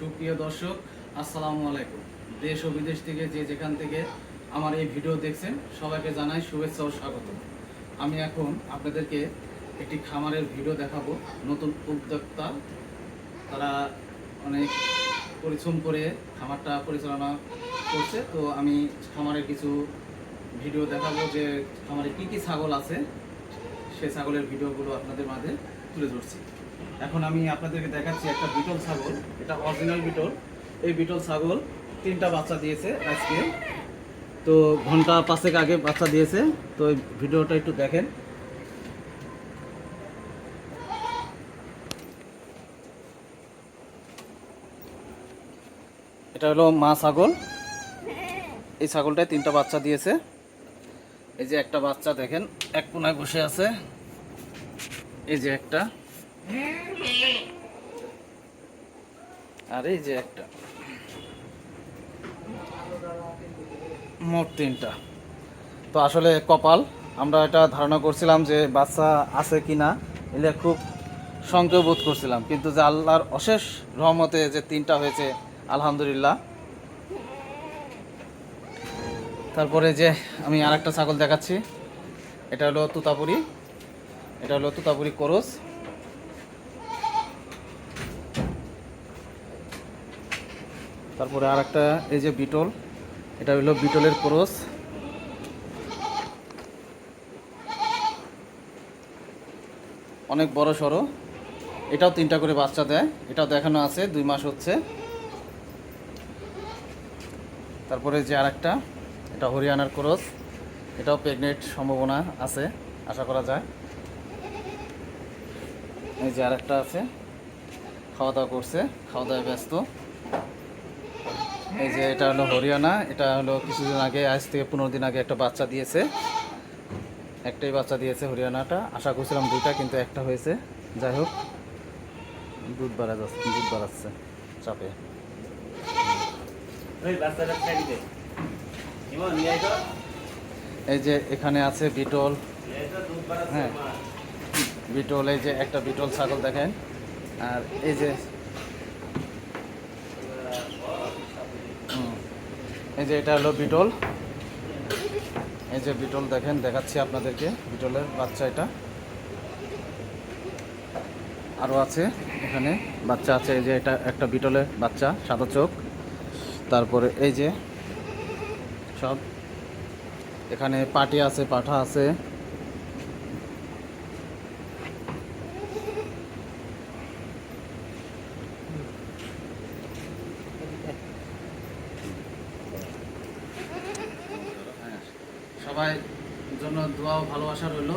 সুপ্রিয় দর্শক, আসসালামু আলাইকুম। দেশ ও বিদেশ থেকে যে যেখান থেকে আমার এই ভিডিও দেখছেন, সবাইকে জানাই শুভেচ্ছা ও স্বাগত। আমি এখন আপনাদেরকে একটি খামারের ভিডিও দেখাবো। নতুন উদ্যোক্তা, তারা অনেক পরিশ্রম করে খামারটা পরিচালনা করছে। তো আমি খামারের কিছু ভিডিও দেখাবো যে খামারে কি কি ছাগল আছে। সে ছাগলের ভিডিওগুলো আপনাদের মাঝে তুলে ধরছি। এখন আমি আপনাদেরকে দেখাচ্ছি একটা বিটল ছাগল, এটা অরিজিনাল বিটল। এই বিটল ছাগল তিনটা বাচ্চা দিয়েছে আজকে। তো ঘণ্টা পাঁচেক আগে বাচ্চা দিয়েছে। তো এই ভিডিওটা একটু দেখেন। এটা হলো মা ছাগল। এই ছাগলটায় তিনটা বাচ্চা দিয়েছে। এই যে একটা বাচ্চা দেখেন, এক কোনায় বসে আছে। এই যে একটা। আর এই যে একটা। মোট তিনটা। তো আসলে কপাল, আমরা এটা ধারণা করছিলাম যে বাচ্চা আছে কি না এলে খুব সংকেত বোধ করছিলাম। কিন্তু যে আল্লাহর অশেষ রহমতে যে তিনটা হয়েছে, আলহামদুলিল্লাহ। তারপরে যে আমি আরেকটা ছাগল দেখাচ্ছি, এটা হলো তুতাপুরি। এটা হলো তুতাপুরি করস। তারপরে আর একটা এই যে বিটল, এটা হলো বিটলের ক্রস। অনেক বড় সড়ো। এটাও তিনটা করে বাচ্চা দেয়, এটাও দেখানো আছে, দুই মাস হচ্ছে। তারপরে যে আর একটা এটা হরিয়ানার ক্রস। এটাও প্রেগনেন্ট সম্ভাবনা আছে, আশা করা যায়। এই যে আর একটা আছে, খাওয়া দাওয়া করছে, খাওয়া দাওয়ায় ব্যস্ত। এই যে এটা হলো হরিয়ানা এটা হলো কিছুদিন আগে আজ থেকে পনেরো দিন আগে একটা বাচ্চা দিয়েছে। একটাই বাচ্চা দিয়েছে হরিয়ানাটা। আশা করছিলাম দুইটা কিন্তু একটা হয়েছে। যাই হোক দুধ বাড়া যাচ্ছে দুধ বাড়াচ্ছে চাপে। এই যে এখানে আছে বিটল। হ্যাঁ। বিটল এই যে একটা বিটল ছাগল দেখেন। আর এই যে এই যে এটা হলো বিটল। এই যে বিটল দেখেন, দেখাচ্ছি আপনাদেরকে। বিটলের বাচ্চা এটা। আরও আছে এখানে। বাচ্চা আছে, এই যে এটা একটা বিটলের বাচ্চা, সাদা চোখ। তারপরে এই যে সব। এখানে পাটি আছে, পাঠা আছে। সবাই জন্য দোয়া ভালোবাসা রইল।